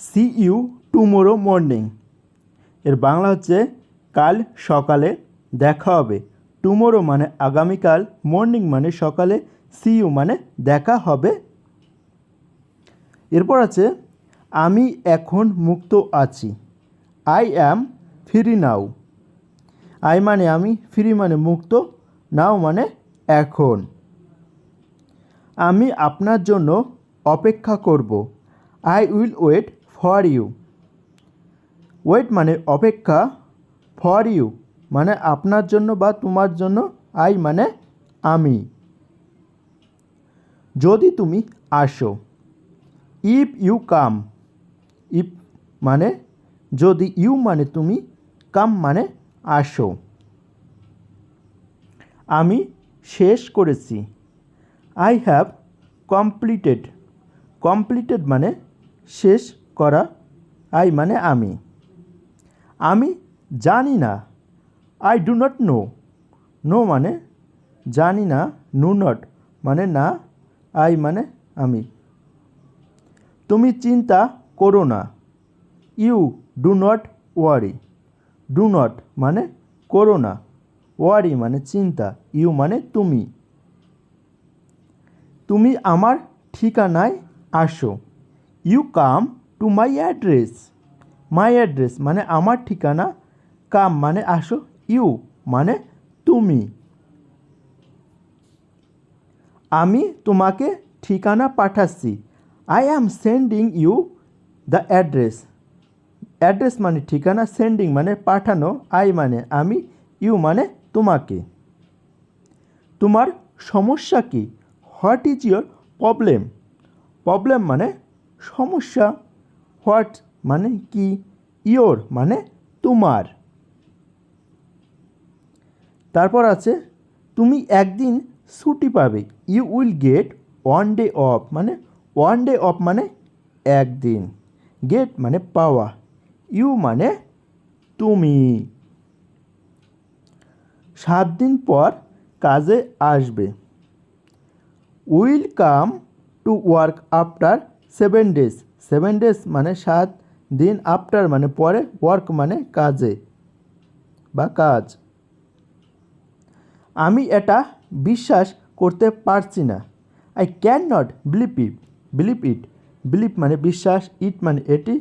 C you tomorrow morning এর বাংলা হচ্ছে, কাল সকালে দেখা হবে। টুমোরো মানে আগামীকাল মর্নিং মানে সকালে সি ইউ মানে দেখা হবে। এরপর আছে, আমি এখন মুক্ত আছি। I am free now I মানে আমি ফ্রি মানে মুক্ত নাও মানে এখন। আমি আপনার জন্য অপেক্ষা করব। I will wait for you wait মানে অপেক্ষা ফর ইউ মানে আপনার জন্য বা তোমার জন্য আই মানে আমি। যদি তুমি আসো ইফ ইউ কাম ইফ মানে যদি ইউ মানে তুমি কাম মানে আসো। আমি শেষ করেছি। আই হ্যাভ কমপ্লিটেড কমপ্লিটেড মানে শেষ করা, আই মানে আমি। আমি জানি না, I do not know. No মানে জানি না, নো নট মানে না, আই মানে আমি। তুমি চিন্তা করো না, you do not worry. Do not মানে করো না, ওয়ারি মানে চিন্তা, ইউ মানে তুমি। তুমি আমার ঠিকানায় আসো। You come to my address my address মানে আমার ঠিকানা, কাম মানে আসো ইউ মানে তুমি। আমি তোমাকে ঠিকানা পাঠাচ্ছি। I am sending you the address address মানে ঠিকানা সেন্ডিং মানে পাঠানো আই মানে আমি ইউ মানে তোমাকে। তোমার সমস্যা কি? What is your problem problem মানে সমস্যা। হোয়াট মানে কি? ইয়োর মানে তোমার। তারপর আছে, তুমি একদিন ছুটি পাবে। You will get one day off মানে ওয়ান ডে অফ মানে একদিন। গেট মানে পাওয়া। ইউ মানে তুমি। সাত দিন পর কাজে আসবে। Will come to work after seven days. Seven days মানে সাত দিন আফটার মানে পরে ওয়ার্ক মানে কাজে বা কাজ। আমি এটা বিশ্বাস করতে পারছি না। I can not believe it believe it believe মানে বিশ্বাস ইট মানে এটি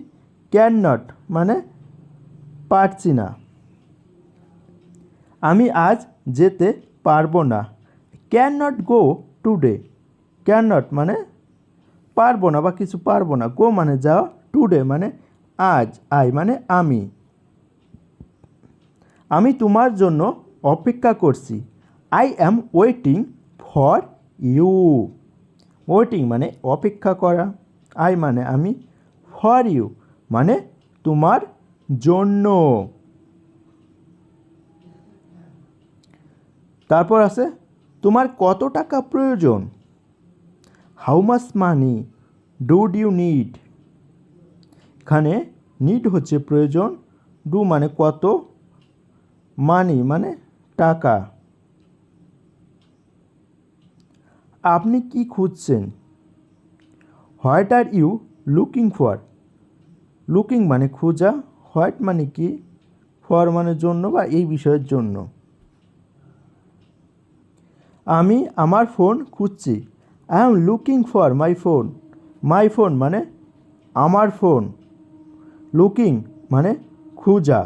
ক্যান নট মানে পারছি না। আমি আজ যেতে পারব না। Can not go today can not মানে পারব না বা কিছু পারব না। গো মানে যাওয়া টুডে মানে আজ আই মানে আমি। আমি তোমার জন্য অপেক্ষা করছি। I am waiting for you waiting মানে অপেক্ষা করা। আই মানে আমি ফর ইউ মানে তোমার জন্য। তারপর আছে, তোমার কত টাকা প্রয়োজন? How much money do you need এখানে নিড হচ্ছে প্রয়োজন। ডু মানে কত? মানি মানে টাকা। আপনি কি খুঁজছেন? What are you looking for looking মানে খোঁজা, হোয়াট মানে কি? ফর মানে জন্য বা এই বিষয়ের জন্য। আমি আমার ফোন খুঁজছি। I am looking for my phone my phone মানে আমার ফোন লুকিং মানে খোঁজা।